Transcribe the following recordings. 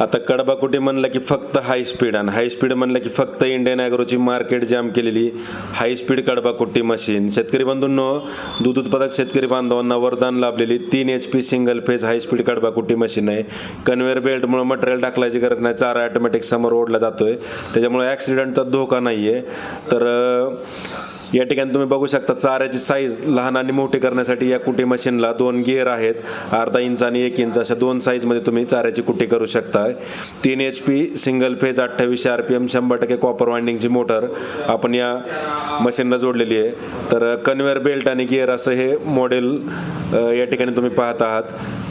आता कडबाकुटी म्हणलं की फक्त हाय स्पीड आणि. हाय स्पीड म्हणलं की फक्त इंडियन ॲग्रोची मार्केट जॅम केलेली. हाय स्पीड कडबाकुट्टी मशीन शेतकरी बंधूंनो दूध उत्पादक शेतकरी बांधवांना वरदान लाभलेली तीन H P single phase high speed कडबाकुट्टी machine आहे. कन्व्हेअर बेल्टमुळे मटेरियल टाकल्याची गरज नाही. चारा ॲटोमॅटिक समोर ओढला जातोय. त्याच्यामुळे ॲक्सिडेंटचा धोका नाही आहे तर या ठिकाणी तुम्ही बघू शकता चाऱ्याची साईज लहान आणि मोठी करण्यासाठी या कुटी मशीनला दोन गिअर आहेत. अर्धा इंच आणि एक इंच अशा दोन साईजमध्ये तुम्ही चाऱ्याची कुटी करू शकता तीन एच पी सिंगल फेज अठ्ठावीसशे आर पी एम शंभर टक्के कॉपर वाइंडिंगची मोटर आपण या मशीनला जोडलेली आहे. तर कन्व्हेअर बेल्ट आणि गिअर असं हे मॉडेल या ठिकाणी तुम्ही पाहत आहात.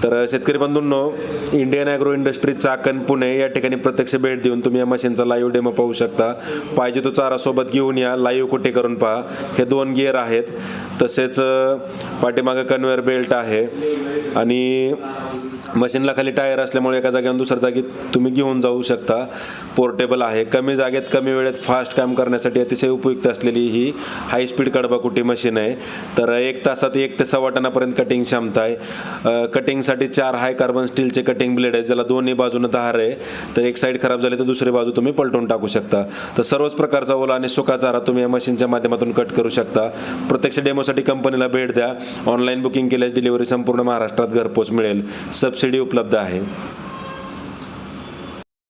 तर शेतकरी बंधूंनो Indian agro industry Chakan Pune या ठिकाणी प्रत्यक्ष भेट देऊन तुम्ही या मशीनचा लाईव्ह डेमो पाहू शकता. पाहिजे तो चारा सोबत घेऊन या. लाईव्ह कुठे करून पहा. हे दोन गिअर आहेत. तसेच पाठीमागं कन्व्हेअर बेल्ट आहे. आणि मशीनला खाली टायर असल्यामुळे एका जागेवर दुसऱ्या जागी तुम्ही घेऊन जाऊ शकता. पोर्टेबल आहे. कमी जागेत कमी वेळेत फास्ट काम करण्यासाठी अतिशय उपयुक्त असलेली ही हाय स्पीड कडबाकुटी मशीन आहे. तर एक तासात एक ते सव्वा टनापर्यंत कटिंग क्षमता आहे. कटिंगसाठी चार हाय कार्बन स्टीलचे कटिंग ब्लेड आहेत ज्याला दोन्ही बाजूनं धार आहे. तर एक साईड खराब झाली तर दुसरी बाजू तुम्ही पलटून टाकू शकता. तर सर्वच प्रकारचा ओला आणि सुका चारा तुम्ही या मशीनच्या माध्यमातून कट करू शकता. प्रत्यक्ष डेमोसाठी कंपनीला भेट द्या. ऑनलाईन बुकिंग केल्यास डिलिव्हरी संपूर्ण महाराष्ट्रात घरपोच मिळेल. सब सबसिडी उपलब्ध आहे.